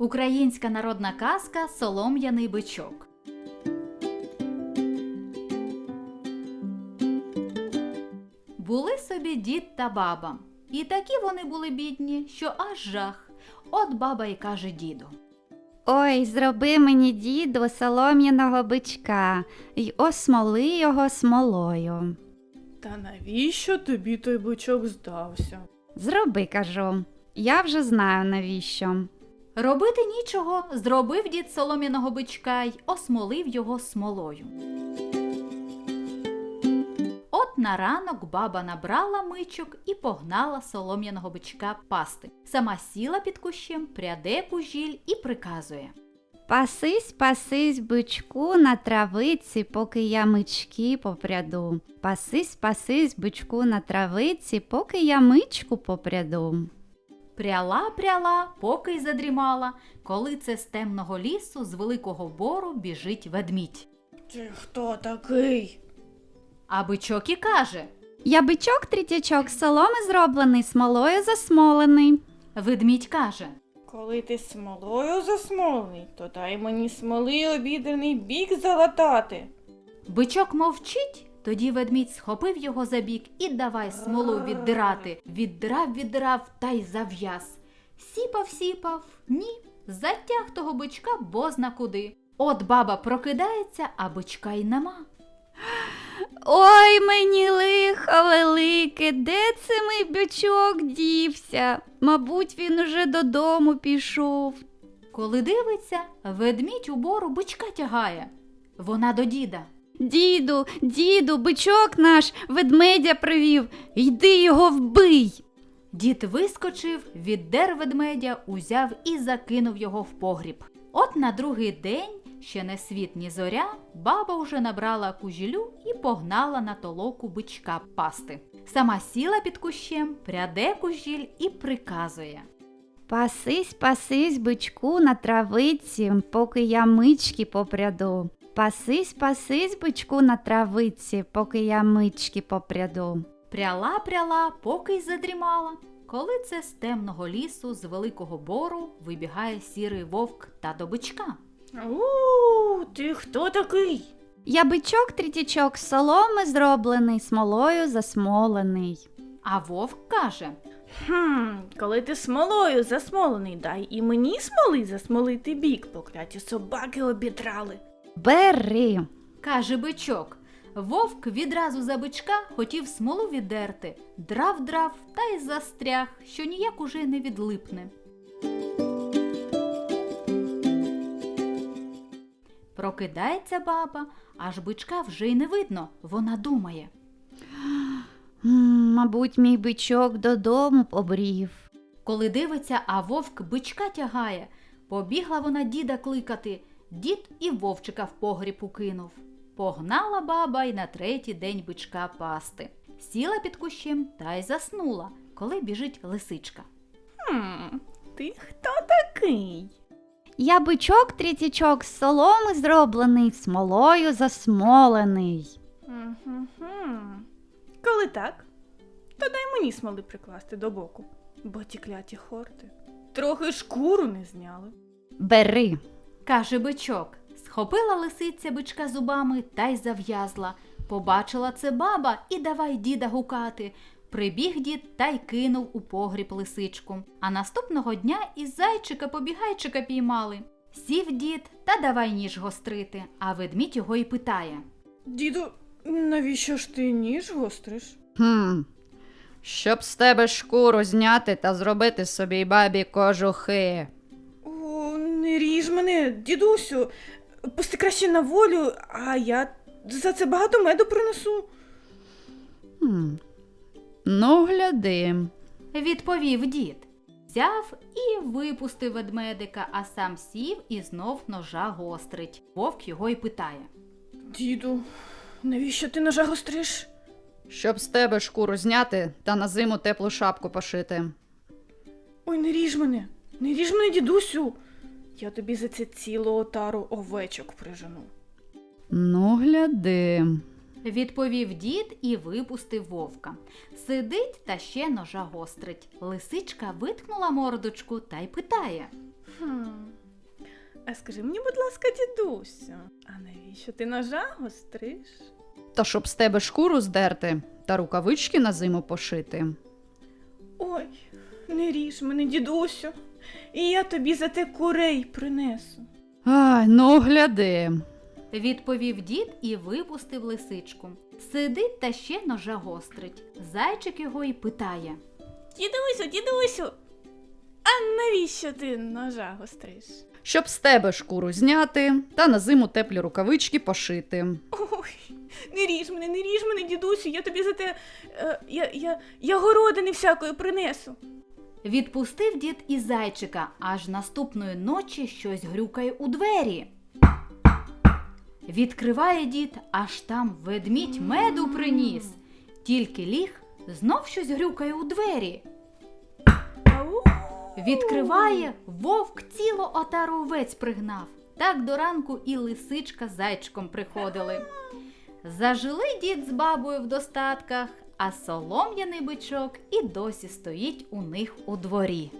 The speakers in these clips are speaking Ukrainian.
Українська народна казка Солом'яний бичок. Були собі дід та баба, і такі вони були бідні, що аж жах. От баба й каже діду. Ой, зроби мені, діду, солом'яного бичка й осмоли його смолою. Та навіщо тобі той бичок здався? Зроби, кажу. Я вже знаю навіщо. Робити нічого, зробив дід солом'яного бичка й осмолив його смолою. От на ранок баба набрала мичок і погнала солом'яного бичка пасти. Сама сіла під кущем, пряде кужіль і приказує. Пасись, пасись, бичку на травиці, поки я мички попряду. Пасись, пасись, бичку на травиці, поки я мичку попряду. Пряла, пряла, поки й задрімала, коли це з темного лісу з великого бору біжить ведмідь. Ти хто такий? А бичок і каже: Я бичок трітячок з соломи зроблений, смолою засмолений. Ведмідь каже. Коли ти смолою засмолений, то дай мені смоли обідраний бік залатати. Бичок мовчить, тоді ведмідь схопив його за бік і давай смолу віддирати. Віддирав, віддирав та й зав'яз. Сіпав, сіпав, ні, затяг того бичка бозна куди. От баба прокидається, а бичка й нема. Ой, мені лихо велике, де це мій бичок дівся? Мабуть, він уже додому пішов. Коли дивиться, ведмідь у бору бичка тягає. Вона до діда. Діду, діду, бичок наш ведмедя привів. Йди його вбий. Дід вискочив, віддер ведмедя, узяв і закинув його в погріб. От на другий день, ще не світ, ні зоря, баба вже набрала кужілю і погнала на толоку бичка пасти. Сама сіла під кущем, пряде кужіль і приказує. Пасись, пасись, бичку на травиці, поки я мички попряду. Пасись, пасись, бичку на травиці, поки я мички попряду. Пряла, пряла, поки й задрімала. Коли це з темного лісу, з великого бору, вибігає сірий вовк та до бичка. У, ти хто такий? Я бичок трітячок з соломи зроблений, смолою засмолений. А вовк каже: Хм, коли ти смолою засмолений, дай і мені смоли засмолити бік, покляті собаки обідрали. Бери. каже бичок. Вовк відразу за бичка хотів смолу віддерти, драв драв та й застряг, що ніяк уже не відлипне. Прокидається баба, аж бичка вже й не видно. Вона думає. Мабуть, мій бичок додому побрів. Коли дивиться, а вовк бичка тягає. Побігла вона діда кликати. Дід і вовчика в погріб укинув. Погнала баба й на третій день бичка пасти. Сіла під кущем та й заснула, коли біжить лисичка. Хм, ти хто такий? Я бичок трітячок з соломи зроблений, смолою засмолений. Коли так, то дай мені смоли прикласти до боку, бо ті кляті хорти трохи шкуру не зняли. Бери. Каже бичок. Схопила лисиця бичка зубами та й зав'язла. Побачила це баба і давай діда гукати. Прибіг дід та й кинув у погріб лисичку. А наступного дня із зайчика побігайчика піймали. Сів дід та давай ніж гострити, а ведмідь його й питає. Діду, навіщо ж ти ніж гостриш? Хм. Щоб з тебе шкуру зняти та зробити собі бабі кожухи. Не ріж мене, дідусю. Пусти краще на волю, а я за це багато меду принесу. Хм. Ну, гляди. Відповів дід. Взяв і випустив ведмедика, а сам сів і знов ножа гострить. Вовк його й питає. Діду, навіщо ти ножа гостриш? Щоб з тебе шкуру зняти та на зиму теплу шапку пошити. Ой, не ріж мене, не ріж мене, дідусю. Я тобі за це цілу отару овечок прижену. Ну, гляди. Відповів дід і випустив вовка. Сидить та ще ножа гострить. Лисичка виткнула мордочку та й питає. Хм. А скажи мені, будь ласка, дідусю, а навіщо ти ножа гостриш? Та щоб з тебе шкуру здерти та рукавички на зиму пошити. Ой, не ріж мене, дідусю, і я тобі за те курей принесу. Ай, ну гляди. Відповів дід і випустив лисичку. Сидить та ще ножа гострить. Зайчик його й питає. Дідусю, дідусю, а навіщо ти ножа гостриш? Щоб з тебе шкуру зняти та на зиму теплі рукавички пошити. Ой, не ріж мене, не ріж мене, дідусю, я тобі за те. Е, я, я, я городини всякої принесу. Відпустив дід і зайчика, аж наступної ночі щось грюкає у двері. Відкриває дід, аж там ведмідь меду приніс. Тільки ліг, знов щось грюкає у двері. Відкриває, вовк ціло отару овець пригнав. Так до ранку і лисичка зайчиком приходили. Зажили дід з бабою в достатках, а солом'яний бичок і досі стоїть у них у дворі.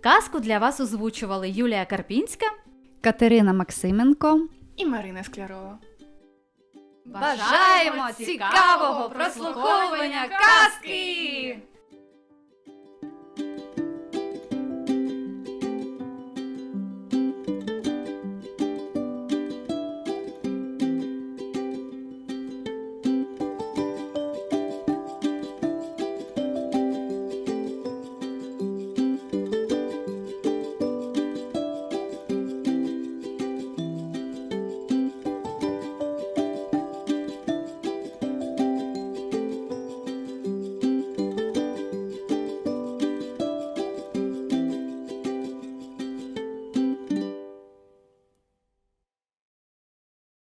Казку для вас озвучували Юлія Карпінська. Катерина Максименко. І Марина Склярова. Бажаємо цікавого прослуховування казки!